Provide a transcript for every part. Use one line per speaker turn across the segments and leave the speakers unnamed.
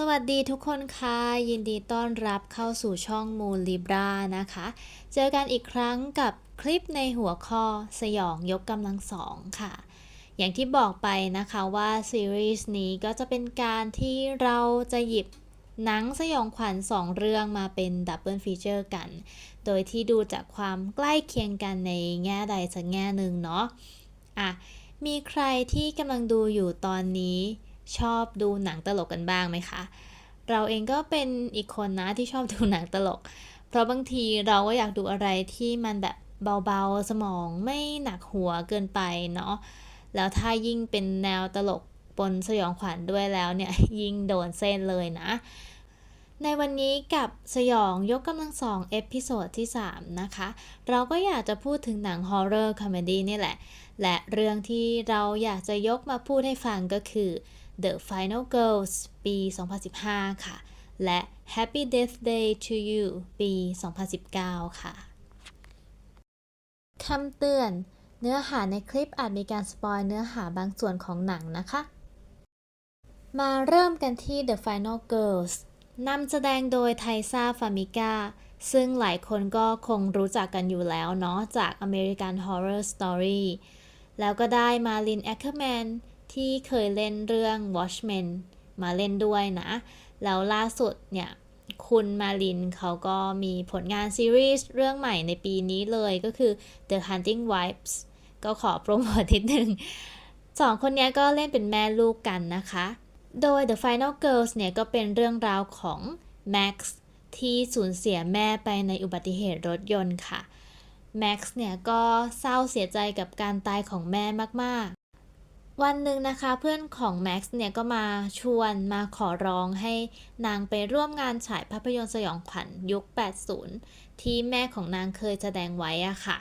สวัสดีทุกคนค่ะ ยินดีต้อนรับเข้าสู่ช่อง Moon Libra นะคะ เจอกันอีกครั้งกับคลิปในหัวข้อสยองยกกำลังสองค่ะ อย่างที่บอกไปนะคะว่าซีรีส์นี้ก็จะเป็นการที่เราจะหยิบหนังสยองขวัญสองเรื่องมาเป็นดับเบิลฟีเจอร์กัน โดยที่ดูจากความใกล้เคียงกันในแง่ใดสักแง่หนึ่งเนาะอะมีใครที่กำลังดูอยู่ตอนนี้ ชอบดูหนังตลกกันบ้างไหมคะ เราเองก็เป็นอีกคนนะที่ชอบดูหนังตลก เพราะบางทีเราก็อยากดูอะไรที่มันแบบเบาๆ สมองไม่หนักหัวเกินไปเนาะ แล้วถ้ายิ่งเป็นแนวตลกปนสยองขวัญด้วยแล้วเนี่ยยิ่งโดนเส้นเลยนะ ในวันนี้กับสยองยกกำลังสองเอพิโซดที่ 3 นะคะ เราก็อยากจะพูดถึงหนังฮอร์เรอร์คอมเมดี้นี่แหละ และเรื่องที่เราอยากจะยกมาพูดให้ฟังก็คือ The Final Girls ปี 2015 ค่ะ และ Happy Death Day to You ปี 2019 ค่ะ คำเตือน เนื้อหาในคลิปอาจมีการสปอยเนื้อหาบางส่วนของหนังนะคะ มาเริ่มกันที่ The Final Girls นำแสดงโดยไทซ่าฟามิก้าซึ่งหลายคนก็คงรู้จักกันอยู่แล้วเนาะจาก American Horror Story แล้วก็ได้มาลินแอคเคอร์แมน ที่เคยเล่นเรื่อง Watchmen มาเล่นด้วยนะ แล้วล่าสุดเนี่ยคุณมาลินเขาก็มีผลงานซีรีส์เรื่องใหม่ในปีนี้เลยก็คือ The Hunting Wives ก็ขอโปรโมททิดหนึ่งสองคนนี้ก็เล่นเป็นแม่ลูกกันนะคะ โดย The Final Girls เนี่ยก็เป็นเรื่องราวของ Max ที่สูญเสียแม่ไปในอุบัติเหตุรถยนต์ค่ะ Max เนี่ยก็เศร้าเสียใจกับการตายของแม่มาก วันหนึ่งนะคะเพื่อนของ Max เนี่ยก็มาชวนมาขอร้องให้นางไปร่วมงานฉายภาพยนตร์สยองขวัญยุค 80 ที่แม่ของนางเคยแสดงไว้อะค่ะ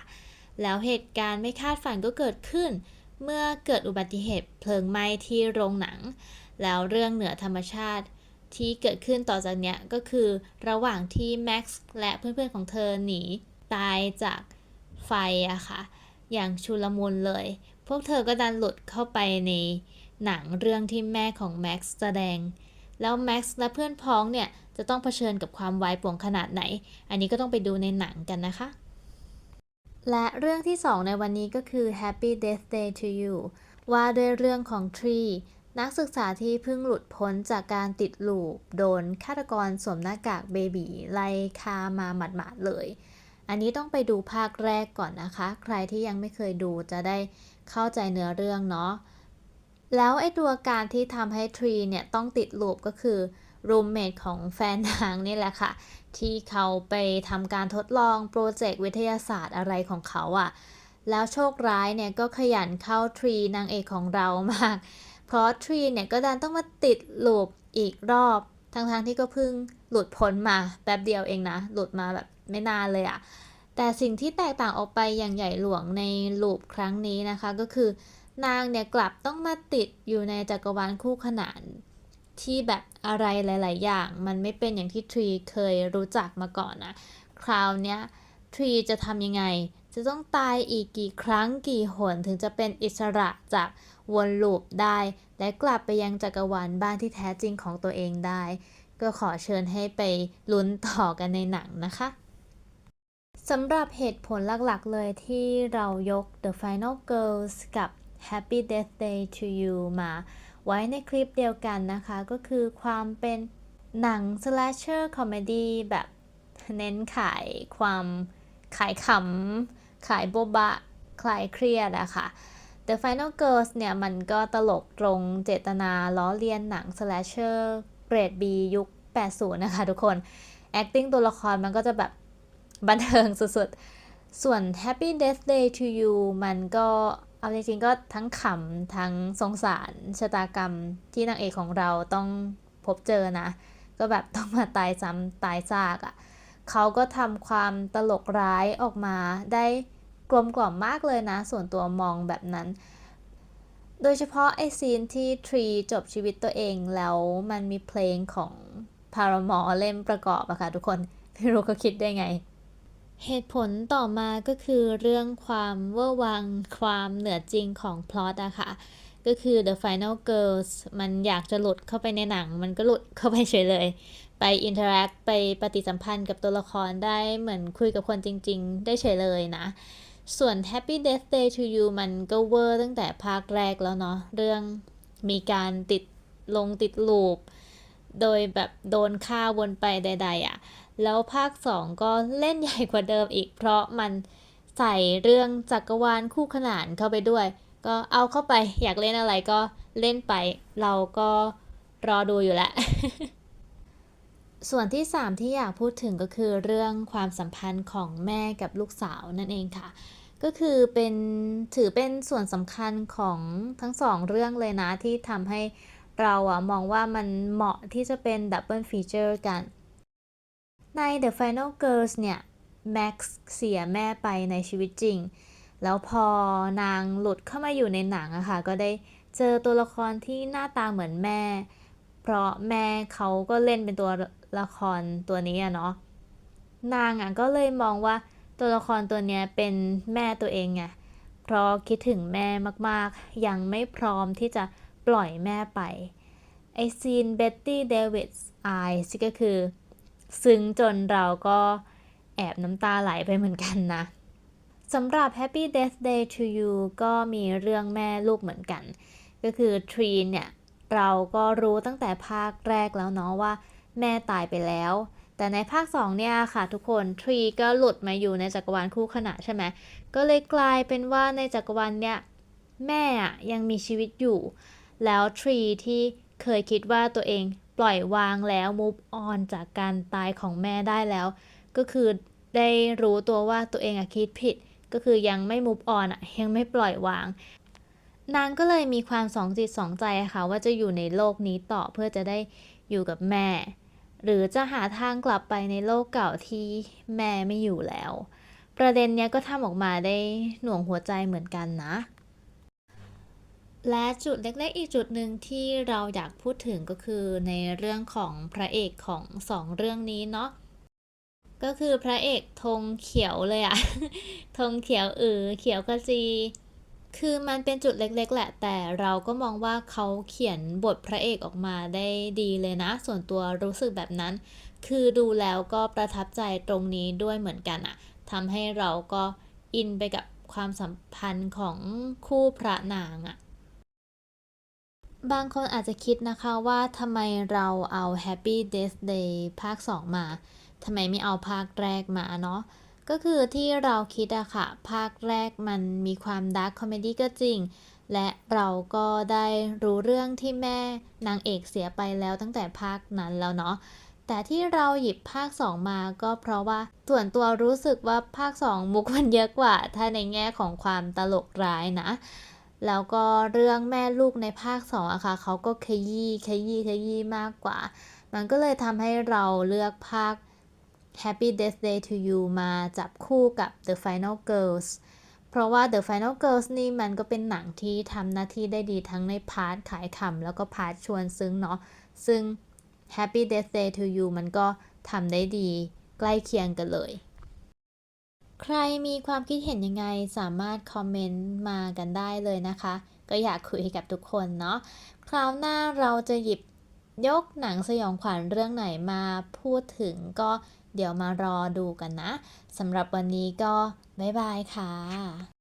แล้วเหตุการณ์ไม่คาดฝันก็เกิดขึ้น เมื่อเกิดอุบัติเหตุเพลิงไหม้ที่โรงหนัง แล้วเรื่องเหนือธรรมชาติที่เกิดขึ้นต่อจากเนี้ยก็คือระหว่างที่แม็กซ์และเพื่อนๆของเธอหนีตายจากไฟอะค่ะ อย่างชุลมุนเลย พวกเธอก็ดันหลุดเข้าไปในหนังเรื่องที่แม่ของแม็กซ์แสดง แล้วแม็กซ์และเพื่อนพ้องเนี่ย จะต้องเผชิญกับความวายป่วงขนาดไหน อันนี้ก็ต้องไปดูในหนังกันนะคะ และเรื่องที่ 2 ในวันนี้ก็คือ Happy Death Day to You ว่าด้วยเรื่องของทรีนักศึกษาที่เพิ่งหลุดพ้นจากการติดลูป โดนฆาตกรสวมหน้ากากเบบีไล่ฆ่ามาหมาดๆเลย อันนี้ต้องไปดูภาคแรกก่อนนะคะ ใครที่ยังไม่เคยดูจะได้เข้าใจเนื้อเรื่องเนาะ แล้วไอ้ตัวการที่ทำให้ทรีเนี่ยต้องติดลูปก็คือรูมเมทของแฟนนางนี่แหละค่ะ ที่เขาไปทำการทดลองโปรเจกต์วิทยาศาสตร์อะไรของเขาอะ่ะ แล้วโชคร้ายเนี่ยก็ขยันเข้าทรีนางเอกของเรามาก เพราะทรีเนี่ยก็ดันต้องมาติดลูปอีกรอบ ทั้งๆที่ก็เพิ่งหลุดพ้นมาแป๊บเดียวเองนะ หลุดมาแบบไม่นานเลยอะแต่สิ่งที่แตกต่างออกไปอย่างใหญ่หลวงในลูปครั้งนี้นะคะ ก็คือนางเนี่ยกลับต้องมาติดอยู่ในจักรวาลคู่ขนานที่แบบอะไรหลาย ๆ อย่าง มันไม่เป็นอย่างที่ทรีเคยรู้จักมาก่อนนะ คราวเนี้ยทรีจะทำยังไง จะต้องตายอีกกี่ครั้งกี่หนถึงจะเป็นอิสระจากวนลูปได้ และกลับไปยังจักรวาลบ้านที่แท้จริงของตัวเองได้ ก็ขอเชิญให้ไปลุ้นต่อกันในหนังนะคะสำหรับเหตุผลหลักๆเลยที่เรายก The Final Girls กับ Happy Death Day to You มาไว้ในคลิปเดียวกันนะคะ ก็คือความเป็นหนัง slasher comedy แบบเน้นขายความขายขำ ขายโบบะคลายเครียดอะค่ะ The Final Girls เนี่ย มันก็ตลกตรงเจตนาล้อเลียนหนัง slasher เกรด B ยุค 80 นะคะทุกคน acting ตัวละครมันก็จะแบบบันเทิงสุดๆ ส่วน Happy Death Day to You มันก็เอาจริงๆก็ทั้งขำ ทั้งสงสารชะตากรรมที่นางเอกของเราต้องพบเจอนะ ก็แบบต้องมาตายซ้ำตายซากอะ่ะ เขาก็ทำความตลกร้ายออกมาได้กลมกล่อมมากเลยนะ ส่วนตัวมองแบบนั้น โดยเฉพาะไอซีนที่ทรีจบชีวิตตัวเองแล้วมันมีเพลงของพารามอเล่มประกอบอะค่ะทุกคนไม่รู้ก็คิดได้ไง เหตุผลต่อมาก็คือเรื่องความเวอร์วังความเหนือจริงของพล็อตอะค่ะ ก็คือ The Final Girls มันอยากจะหลุดเข้าไปในหนัง มันก็หลุดเข้าไปเฉยเลย ไปอินเทอร์แอคไปปฏิสัมพันธ์กับตัวละครได้เหมือนคุยกับคนจริง ๆ ได้เฉยเลยนะ ส่วน Happy Death Day to You มันก็เวอร์ตั้งแต่ภาคแรกแล้วเนาะเรื่องมีการติดลงติดลูป โดยแบบโดนฆ่าวนไปใด ๆอะ่ะ แล้วภาค 2 ก็เล่นใหญ่กว่าเดิมอีก เพราะมันใส่เรื่องจักรวาลคู่ขนานเข้าไปด้วย ก็เอาเข้าไปอยากเล่นอะไรก็เล่นไป เราก็รอดูอยู่แหละ ส่วนที่ 3 ที่อยากพูดถึงก็คือเรื่องความสัมพันธ์ของแม่กับลูกสาวนั่นเองค่ะ ก็คือเป็นถือเป็นส่วนสำคัญของทั้งสองเรื่องเลยนะ ที่ทำให้เราอะมองว่ามันเหมาะที่จะเป็นดับเบิลฟีเจอร์กัน ใน The Final Girls เนี่ยแม็กซ์เสียแม่ไปในชีวิตจริง แล้วพอนางหลุดเข้ามาอยู่ในหนังอะค่ะ ก็ได้เจอตัวละครที่หน้าตาเหมือนแม่ เพราะแม่เขาก็เล่นเป็นตัวละครตัวนี้อะเนาะ นางอะก็เลยมองว่าตัวละครตัวเนี้ยเป็นแม่ตัวเองไง เพราะคิดถึงแม่มากๆ ยังไม่พร้อมที่จะปล่อยแม่ไป ไอซีนเบ็ตตี้เดวิดส์ไอซ์ก็คือ ซึ้งจนเราก็แอบน้ำตาไหลไปเหมือนกันนะ สำหรับ Happy Death Day to You ก็มีเรื่องแม่ลูกเหมือนกัน ก็คือทรีเนี่ยเราก็รู้ตั้งแต่ภาคแรกแล้วเนาะว่า แม่ตายไปแล้ว แต่ในภาค 2 เนี่ยค่ะทุกคนทรีก็หลุดมาอยู่ในจักรวาลคู่ขนานใช่ไหมก็เลยกลายเป็นว่าในจักรวาลเนี่ยแม่ยังมีชีวิตอยู่ แล้วทรีที่เคยคิดว่าตัวเองปล่อยวางแล้ว move on จากการตายของแม่ได้แล้ว ก็คือได้รู้ตัวว่าตัวเองอะคิดผิด ก็คือยังไม่ move on อะยังไม่ปล่อยวาง นางก็เลยมีความสองจิตสองใจค่ะ ว่าจะอยู่ในโลกนี้ต่อเพื่อจะได้อยู่กับแม่ หรือจะหาทางกลับไปในโลกเก่าที่แม่ไม่อยู่แล้ว ประเด็นเนี้ยก็ทำออกมาได้หน่วงหัวใจเหมือนกันนะและจุดเล็กๆอีกจุดหนึ่งที่เราอยากพูดถึงก็คือในเรื่องของพระเอกของสองเรื่องนี้เนาะ ก็คือพระเอกธงเขียวเลยอะธงเขียวอือเขียวกระจี คือมันเป็นจุดเล็ก ๆ แหละ แต่เราก็มองว่าเขาเขียนบทพระเอกออกมาได้ดีเลยนะ ส่วนตัวรู้สึกแบบนั้น คือดูแล้วก็ประทับใจตรงนี้ด้วยเหมือนกันอะทำให้เราก็อินไปกับความสัมพันธ์ของคู่พระนางอะบางคนอาจจะคิดนะคะว่าทำไมเราเอา Happy Death Day ภาค 2 มา ทำไมไม่เอาภาคแรกมาเนาะก็คือที่เราคิดอะค่ะ ภาคแรกมันมีความดาร์คคอมเมดี้ก็จริง และเราก็ได้รู้เรื่องที่แม่นางเอกเสียไปแล้วตั้งแต่ภาคนั้นแล้วเนาะแต่ที่เราหยิบภาค 2 มาก็เพราะว่าส่วนตัวรู้สึกว่าภาค 2 มุกมันเยอะกว่า ถ้าในแง่ของความตลกร้ายนะ แล้วก็เรื่องแม่ลูกในภาค 2อะค่ะเขาก็ขยี้ขยี้ขยี้มากกว่า มันก็เลยทำให้เราเลือกภาค Happy Death Day to You มาจับคู่กับ The Final Girls เพราะว่า The Final Girls นี่มันก็เป็นหนังที่ทำหน้าที่ได้ดีทั้งในพาร์ทขายขำแล้วก็พาร์ทชวนซึ้งเนาะ ซึ่ง Happy Death Day to You มันก็ทำได้ดีใกล้เคียงกันเลย ใครมีความคิดเห็นยังไงสามารถคอมเมนต์มากันได้เลยนะคะ ก็อยากคุยกับทุกคนเนาะ คราวหน้าเราจะหยิบยกหนังสยองขวัญเรื่องไหนมาพูดถึงก็ เดี๋ยวมารอดูกันนะสำหรับวันนี้ก็บ๊ายบายค่ะ